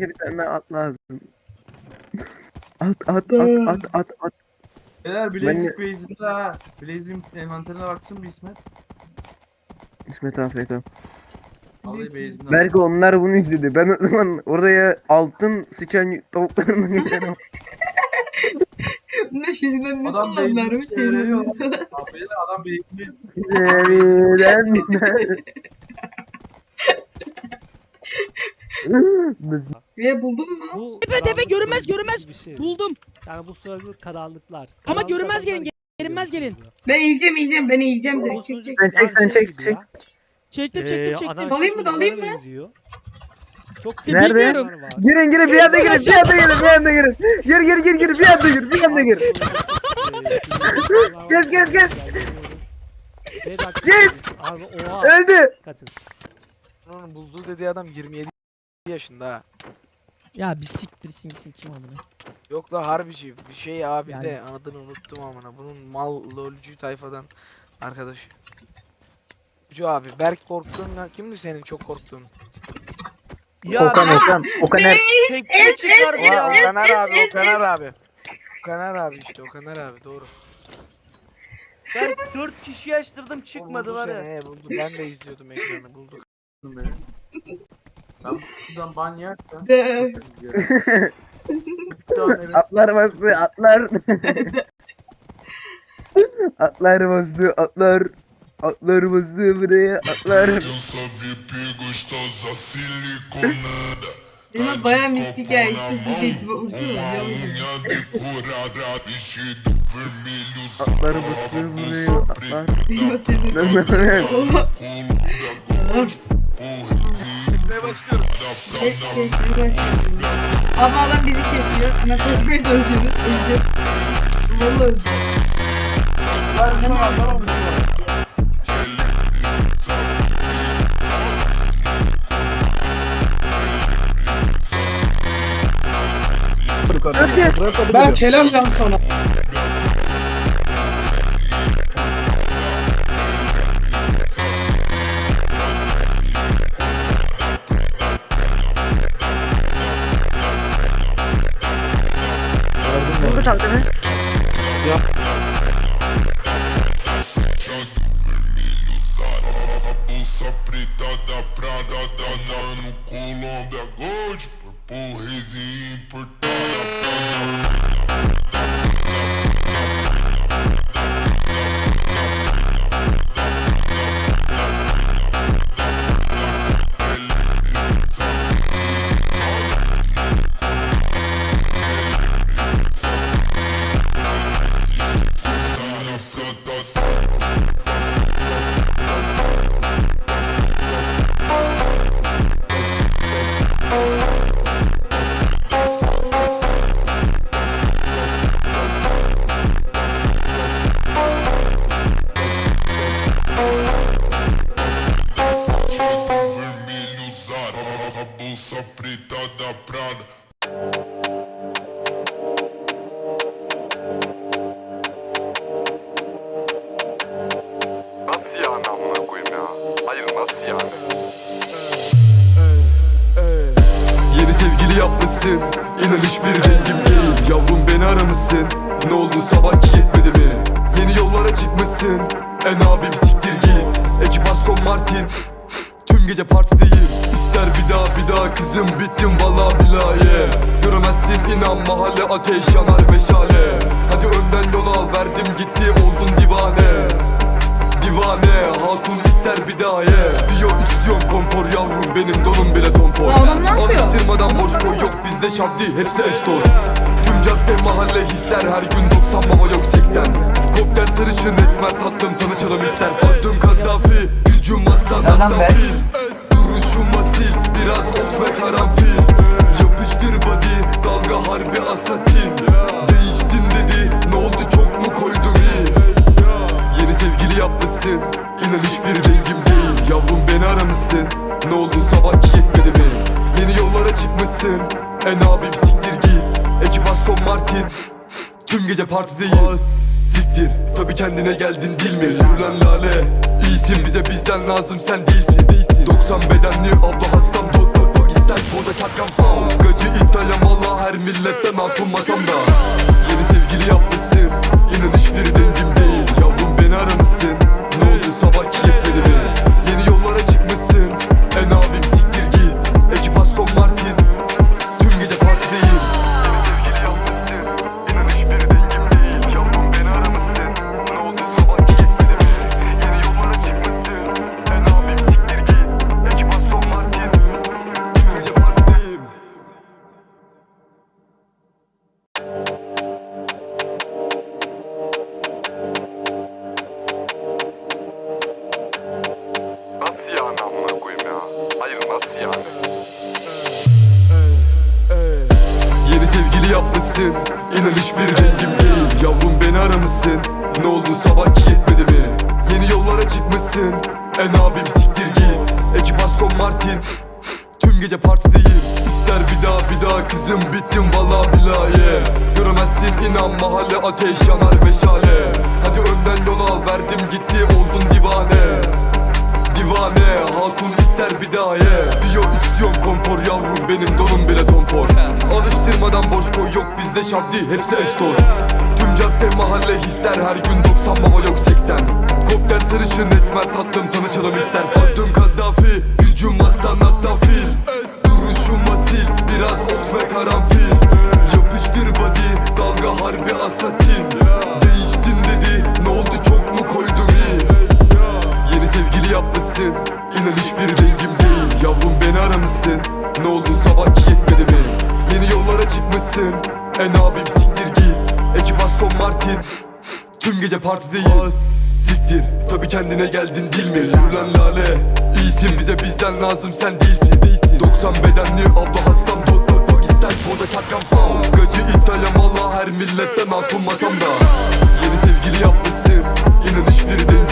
bir tane daha at lazım. At at at at at at. Beyler Blazik base'inde ha. Blazing envanterine baksın bir İsmet. İsmet afiyet olsun. Vallahi base'inde. Belki onlar bunu izledi. Ben o zaman oraya altın sıçan tavuklarını getiririm. Bunlar yüzünden nasıl Adam anlarmış benzin veriyor. yüzünden. Abi adam base'inde. Ve buldun mu? Bu Tepe tepe karanlık görünmez bölgesi görünmez. gibi bir şey. Buldum. Yani bu server karanlıklar. Ama Karanlık görünmez adamlar gelin, görünmez geliyor gelin. sanıyor. Ben yiyeceğim yiyeceğim ben yiyeceğim Bu direkt çek çek. Sen çek, sen çek, çek. ya. Çektim Ee, çektim çektim. Dalayım mı, dalayım mı? Çok Nerede? var. Girin girin bir anda girin bir anda girin bir anda girin. Gir gir gir gir bir anda gir bir anda gir. Gez, gez, gez. Gez. Abi oha. Öldü. Kaçın. Onun bulduğu dediği adam 27 yaşında ha. Ya bir siktirsin gitsin kim amına. Yok la harbici bir şey abi Yani- de adını unuttum amına. Bunun mal lolcu tayfadan arkadaşı. Lolcu abi Berk korktun ya kimdi senin çok korktuğun? Okan Okan Okan er. Tekme çıkardı ya. Okaner abi Okaner abi. Okaner abi işte Okaner abi doğru. Ben 4 kişi açtırdım çıkmadı buldu var ya. seni, he, buldu. Ben de izliyordum ekranı bulduk. Ben buradan ban yersem. Atlar bastı atlar. atlar bastı atlar. Atlar bastı buraya atlar. Benim bayağı mistik ya. İşte. Bu uçuyor. Unha decorada, vestido vermelho, Atlar bastı buraya atlar. Bir başlayalım. Ama adam bizi kesiyor. Hemen kaçmaya çalışıyoruz. Öldü. Vallahi öldü. Ben sana anlamamışım. Ben helal lan sana. fritada prada danando Colômbia Gold, por resin importada nasıl yani? Yeni sevgili yapmışsın İnan hiçbir dengim değil. Yavrum beni aramışsın. Ne oldu sabah ki yetmedi mi? Yeni yollara çıkmışsın. En abim siktir git. Ekip Aston Martin Tüm gece partideyim İster bir daha bir daha kızım bittim valla billahi. Yeah. Göremezsin inan mahalle ateş yanar meşale. Hadi önden yol al verdim gitti oldun divane. Divane hatun ister bir daha ye. Biyo istiyorum konfor yavrum benim donum bile konfor? Alıştırmadan boş koy yok bizde şabdi hepsi eş dost. Tüm cadde mahalle hisler her gün 90 baba yok 80 Kokteyl sarışın esmer tatlım tanışalım ister. Sattım Kaddafi gücüm aslan Hattafil Duruşum asil biraz ot ve karanfil. Yapıştır body dalga harbi asasin. Değiştin dedi ne oldu çok mu koydum iyi? Yeni sevgili yapmışsın İnan hiçbir dengim değil. Yavrum beni aramışsın Ne oldu sabah ki yetmedi mi? Yeni yollara çıkmışsın En abim siktir git. Ekip Aston Martin Tüm gece partideyiz siktir Tabi kendine geldin değil mi? Ulan lale. İyisin bize bizden lazım sen değilsin, değilsin. 90 bedenli abla hastam dot dot dot ister. Koda şatkan pow Gacı İtalyan valla her milletten atılmasam da Yeni sevgili yapmışsın. İnan hiçbir dengim değil. Yavrum beni aramışsın. Ne oldu sabah ki yetmedi mi? Yeni yollara çıkmışsın. En abim siktir git. Ekip Aston Martin. Tüm gece partideyim İster bir daha bir daha kızım. Bittim valla billahi. Göremezsin inan mahalle ateş yanar meşale. Hadi önden yol al verdim gitti oldun Divane bizde şabdi hepsi eş dost. Tüm cadde mahalle hisler her gün 90 baba yok 80 Koktel sarışın esmer tatlım tanışalım istersen. Adım Kaddafi gücüm aslan hatta fil Duruşum asil biraz ot ve karanfil. Yapıştır body dalga harbi asasin. Değiştin dedi ne oldu çok mu koydum iyi? Yeni sevgili yapmışsın İnan hiçbir dengim değil. Yavrum beni aramışsın Ne oldu sabah ki yetmedi mi? Yeni yollara çıkmışsın En abim siktir git. Ekip Aston Martin. Tüm gece partideyiz. Siktir. Tabi kendine geldin değil mi? Yürülen lale İyisin. Bize bizden lazım sen değilsin, değilsin. 90 bedenli abla hastam. Tok tok tok ister. Koda şatkan pow Gacı İtalyan valla her milletten aklım masamda. Yeni sevgili yapmışsın. İnan hiçbir dengim